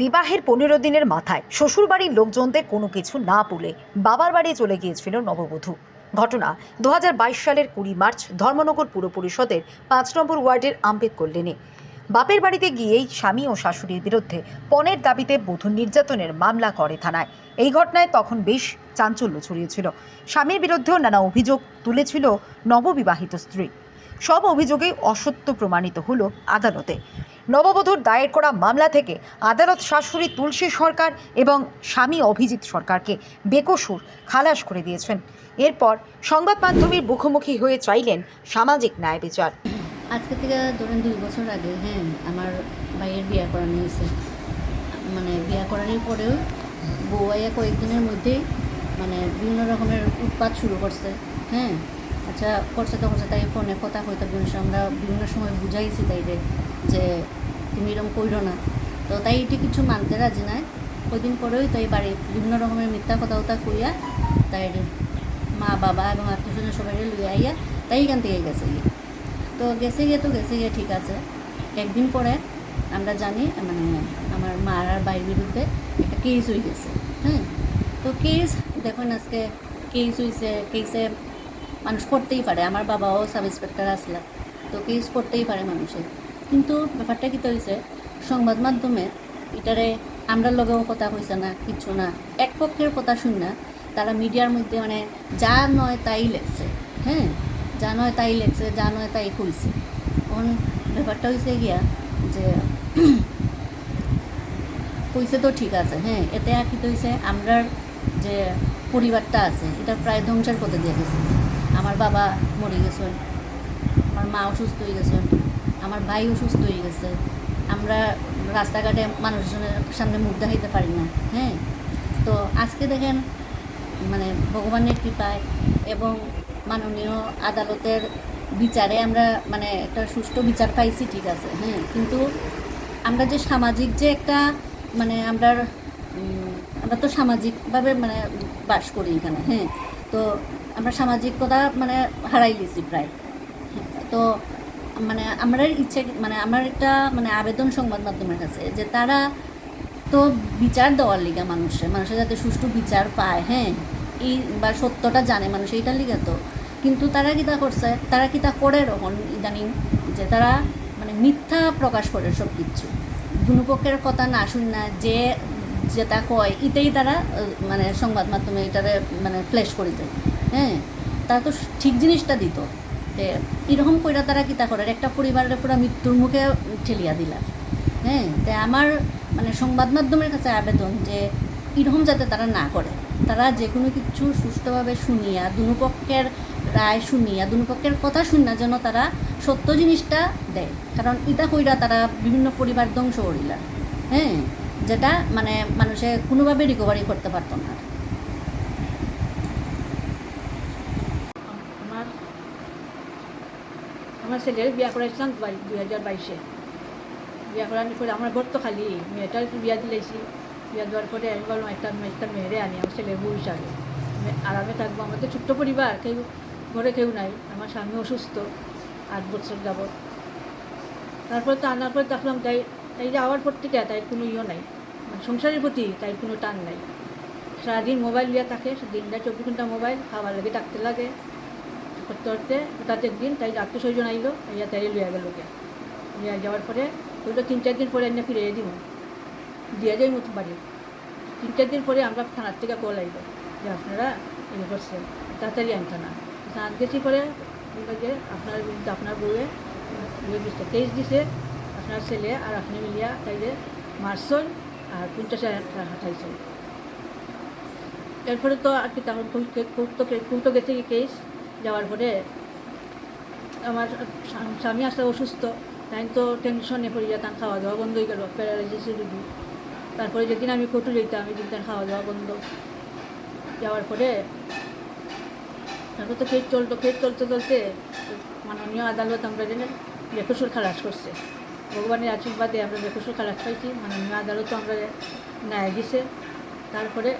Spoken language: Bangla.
বিবাহের পনেরো দিনের মাথায় শ্বশুরবাড়ির লোকজনদের কোনো কিছু না বলে বাবার বাড়ি চলে গিয়েছিল নববধূ। ঘটনা দু হাজার বাইশ সালের কুড়ি মার্চ ধর্মনগর পুর পরিষদের পাঁচ নম্বর ওয়ার্ডের আম্বেদকর লেনে। বাপের বাড়িতে গিয়েই স্বামী ও শাশুড়ির বিরুদ্ধে পণের দাবিতে বধূ নির্যাতনের মামলা করে থানায়। এই ঘটনায় তখন বেশ চাঞ্চল্য ছড়িয়েছিল। স্বামীর বিরুদ্ধেও নানা অভিযোগ তুলেছিল নববিবাহিত স্ত্রী। সব অভিযোগেই অসত্য প্রমাণিত হলো আদালতে। নববধূর দায়ের করা মামলা থেকে আদালত শাশুড়ি তুলসী সরকার এবং স্বামী অভিজিৎ সরকারকে বেকসুর খালাস করে দিয়েছেন। এরপর সংবাদ মাধ্যমের মুখোমুখি হয়ে চাইলেন সামাজিক ন্যায় বিচার। আজকে থেকে ধরেন দুই বছর আগে হ্যাঁ আমার ভাইয়ের বিয়া করানো হয়েছে। মানে বিয়া করানোর পরেও বউ আইয়া কয়েকদিনের মধ্যেই মানে বিভিন্ন রকমের উৎপাত শুরু করছে হ্যাঁ। আচ্ছা করছে তো করছে, তাই ফোনে কথা হইতে সময় আমরা বিভিন্ন সময় বুঝাইছি তাইরে। যে তুমি এরকম কইরো না। তো তাই এটি কিছু মানতে রাজি নাই। কদিন পরেই তাই বাড়ি বিভিন্ন রকমের মিথ্যা কথা কথা কইয়া তাই মা, বাবা এবং আত্মীয় স্বজন সবাই লইয়া আইয়া তাই এখান থেকে গেছে গিয়ে। তো গেছে গিয়ে তো গেছে গিয়ে ঠিক আছে। একদিন পরে আমরা জানি মানে আমার মার আর বাইর বিরুদ্ধে একটা কেস হয়ে গেছে হ্যাঁ? তো কেস দেখুন আজকে কেস হয়েছে কেসে মানুষ করতেই পারে। আমার বাবাও সাব ইন্সপেক্টর আসলে। তো কেস করতেই পারে মানুষের। কিন্তু ব্যাপারটা কী হয়েছে সংবাদ মাধ্যমে এটারে আমরা লগেও কথা হয়েছে না কিছু না, এক পক্ষের কথা শুন না, তারা মিডিয়ার মধ্যে মানে যা নয় তাই লেখছে হ্যাঁ? যা নয় তাই লেখছে, যা নয় তাই কইছে। এখন ব্যাপারটা হয়েছে গিয়া যে কইছে তো ঠিক আছে হ্যাঁ এতে আর কি হয়েছে আমরার যে পরিবারটা আছে, এটা প্রায় ধ্বংসের পথে দিয়ে গেছে। আমার বাবা মরে গেছেন আমার মা অসুস্থ হয়ে গেছেন আমার ভাই অসুস্থ হয়ে গেছে। আমরা রাস্তাঘাটে মানুষজনের সামনে মুখ দেখাইতে পারি না হ্যাঁ? তো আজকে দেখেন মানে ভগবানের কৃপায় এবং মাননীয় আদালতের বিচারে আমরা মানে একটা সুষ্ঠু বিচার পাইছি, ঠিক আছে হ্যাঁ? কিন্তু আমরা যে সামাজিক যে একটা মানে আমরা আমরা তো সামাজিকভাবে মানে বাস করি এখানে হ্যাঁ? তো আমরা সামাজিকতা মানে হারাই গেছি প্রায়। তো মানে আমার ইচ্ছে মানে আমার একটা মানে আবেদন সংবাদ মাধ্যমের কাছে যে তারা তো বিচার দেওয়ার লিগা মানুষের মানুষের যাতে সুষ্ঠু বিচার পায় হ্যাঁ? এই বা সত্যটা জানে মানুষ এইটার লিগা তো। কিন্তু তারা কি তা করছে? তারা কি তা করে রকম ইদানিং? যে তারা মানে মিথ্যা প্রকাশ করে সব কিছু দুপক্ষের কথা না শুন না যে যেটা কয়, এটাই তারা মানে সংবাদ মাধ্যমে এটারে মানে ফ্ল্যাশ করে দেয় হ্যাঁ? তারা তো ঠিক জিনিসটা দিত। এরকম কইরা তারা কিতা করে? একটা পরিবারের পুরো মৃত্যুর মুখে ঠেলিয়া দিলা। হ্যাঁ তাই আমার মানে সংবাদ মাধ্যমের কাছে আবেদন যে এরকম যাতে তারা না করে। তারা যে কোনো কিছু সুষ্ঠুভাবে শুনিয়া, দুপক্ষের রায় শুনিয়া, দুপক্ষের কথা শুনিয়া যেন তারা সত্য জিনিসটা দেয়। কারণ ইটা কইরা তারা বিভিন্ন পরিবার ধ্বংস করিলা। হ্যাঁ যেটা মানে মানুষে কোনোভাবে রিকভারি করতে পারতো না আমার আমার ছেলের বিয়া করাইছিলাম দুই হাজার বাইশে। বিয়া করানোর পরে আমার ঘর তো খালি, মেয়েটার বিয়া দিলাইছি। বিয়া দেওয়ার পরে আমি বললাম, একটা একটা মেয়েরে আনি, আমার ছেলের বউ হিসাবে। আরামে থাকব আমাদের ছোট্ট পরিবার, কেউ ঘরে কেউ নাই। আমার স্বামী অসুস্থ, আট বছর যাবৎ। তারপরে তো আনার পরে দেখলাম, তাই তাই যাওয়ার পর থেকে তাই কোনো ইয়ে নাই। মানে সংসারের প্রতি তাই কোনো টান নাই। সারাদিন মোবাইল লিয়া থাকে দিনটা চব্বিশ ঘণ্টা মোবাইল খাবার লাগে থাকতে লাগে। করতে করতে হঠাৎ একদিন তাই আত্মীয় স্বজন আইলো ইয়া তাই লিয়া গেল গিয়া। লিয়া যাওয়ার পরে ওইটা তিন, চার দিন পরে এনে ফিরে দিব দিয়ে যাই মতো বাড়ি। তিন, চার দিন পরে আমরা থানার থেকে কল আইলো যে আপনারা ইয়ে করছেন, তাড়াতাড়ি আনতে না থানার গেছি পরে যে আপনার আপনার বউয়ে দিচ্ছে কেস দিছে, আপনার ছেলে আর আপনি মিলিয়া তাইলে মারছল আর পঞ্চাশ হাজার হাঁটাইছেন এরপরে তো আর কি তখন কুটো গেছে কি কেস যাওয়ার পরে আমার স্বামী- আসলে অসুস্থ, তাই তো টেনশনে পড়ে যেতাম খাওয়া দাওয়া বন্ধ হয়ে গেল প্যারালাইসিস রুগী তারপরে যেদিন আমি কোর্টে যেতাম আমি যেতাম খাওয়া দাওয়া বন্ধ। যাওয়ার পরে তারপর তো খেট চলতো খেট চলতে চলতে মাননীয় আদালত আমরা জেনে বেকসুর খালাস করছে। ভগবানের আশীর্বাদে আমরা বেকসুর খালাস পাইছি, মাননীয় আদালত আমরা ন্যায় দিছে। তারপরে